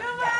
Hello,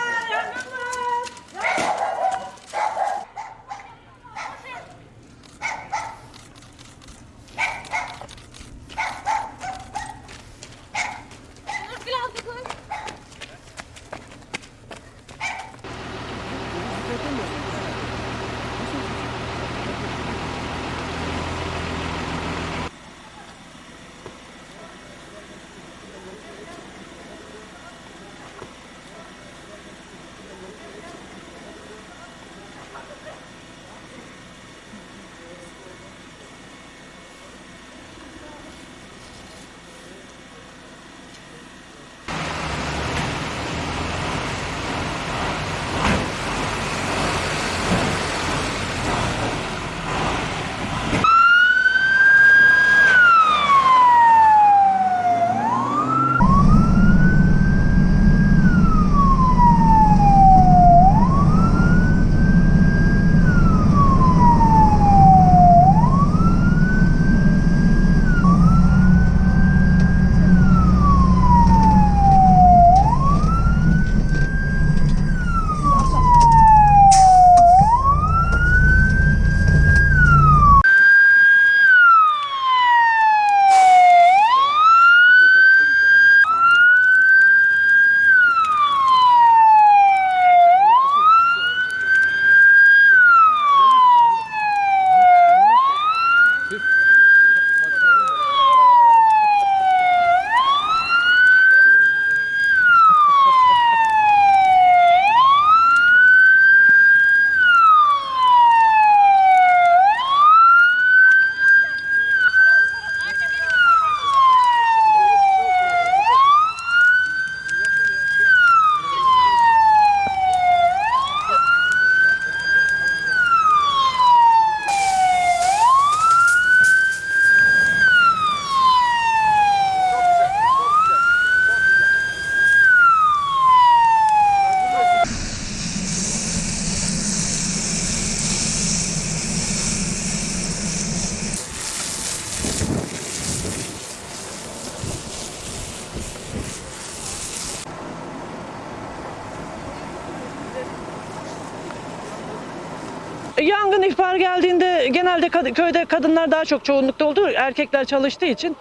Yangın ihbarı geldiğinde genelde kad- köyde kadınlar daha çok çoğunlukta olduğu erkekler çalıştığı için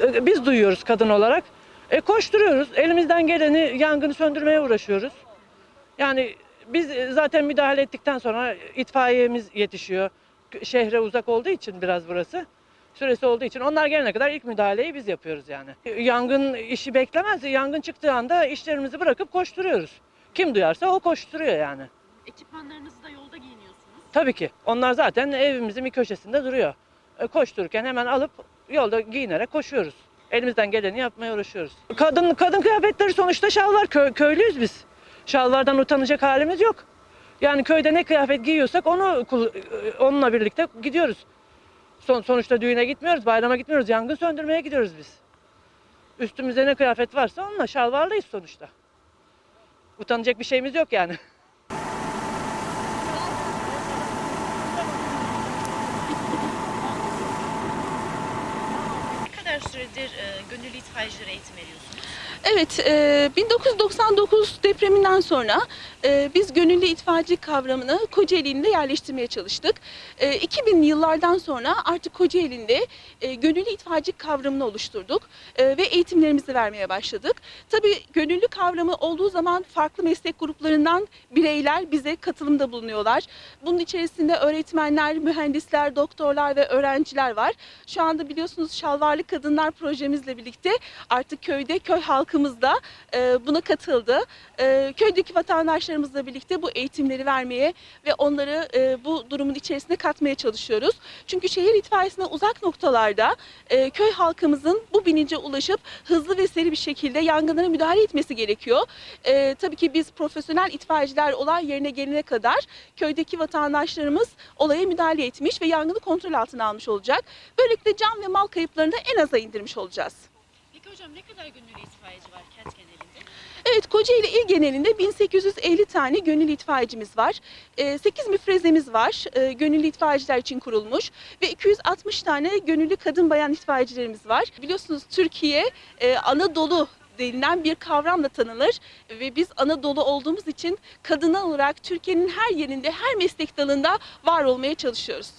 e, biz duyuyoruz kadın olarak. E, koşturuyoruz. Elimizden geleni yangını söndürmeye uğraşıyoruz. Yani biz e, zaten müdahale ettikten sonra itfaiyemiz yetişiyor. Şehre uzak olduğu için biraz burası. Süresi olduğu için onlar gelene kadar ilk müdahaleyi biz yapıyoruz yani. Yangın işi beklemez. Yangın çıktığı anda işlerimizi bırakıp koşturuyoruz. Kim duyarsa o koşturuyor yani. Ekipmanlarınızı da yolda giyiniyorsunuz. Tabii ki. Onlar zaten evimizin bir köşesinde duruyor. E, koştururken hemen alıp yolda giyinerek koşuyoruz. Elimizden geleni yapmaya uğraşıyoruz. Kadın kadın kıyafetleri sonuçta şalvar. Kö- köylüyüz biz. Şalvardan utanacak halimiz yok. Yani köyde ne kıyafet giyiyorsak onu e, onunla birlikte gidiyoruz. Son, sonuçta düğüne gitmiyoruz, bayrama gitmiyoruz. Yangın söndürmeye gidiyoruz biz. Üstümüzde ne kıyafet varsa onunla şalvarlıyız sonuçta. Utanacak bir şeyimiz yok yani. kadar süredir e, gönüllü itfaiyecilere eğitim veriyorsunuz? Evet, e, 1999 depreminden sonra e, biz gönüllü itfaiyeci kavramını Kocaeli'nde yerleştirmeye çalıştık. E, 2000'li yıllardan sonra artık Kocaeli'nde e, gönüllü itfaiyeci kavramını oluşturduk e, ve eğitimlerimizi vermeye başladık. Tabii gönüllü kavramı olduğu zaman farklı meslek gruplarından bireyler bize katılımda bulunuyorlar. Bunun içerisinde öğretmenler, mühendisler, doktorlar ve öğrenciler var. Şu anda biliyorsunuz Şalvarlı Kadınlar projemizle birlikte artık köyde, köy halkımız da e, buna katıldı. E, köydeki vatandaşlarımızla birlikte bu eğitimleri vermeye ve onları e, bu durumun içerisine katmaya çalışıyoruz. Çünkü şehir itfaiyesine uzak noktalarda e, köy halkımızın bu bilince ulaşıp hızlı ve seri bir şekilde yangınlara müdahale etmesi gerekiyor. E, tabii ki biz profesyonel itfaiyeciler olay yerine gelene kadar köydeki vatandaşlarımız olaya müdahale etmiş ve yangını kontrol altına almış olacak. Böylelikle can ve mal kayıplarını da en aza indirmiş olacağız. Hocam ne kadar gönüllü itfaiyeci var kent genelinde? Evet Kocaeli il genelinde 1850 tane gönüllü itfaiyecimiz var. 8 müfrezemiz var e, gönüllü itfaiyeciler için kurulmuş ve 260 tane gönüllü kadın bayan itfaiyecilerimiz var. Biliyorsunuz Türkiye e, Anadolu denilen bir kavramla tanınır ve biz Anadolu olduğumuz için kadınlar olarak Türkiye'nin her yerinde her meslek dalında var olmaya çalışıyoruz.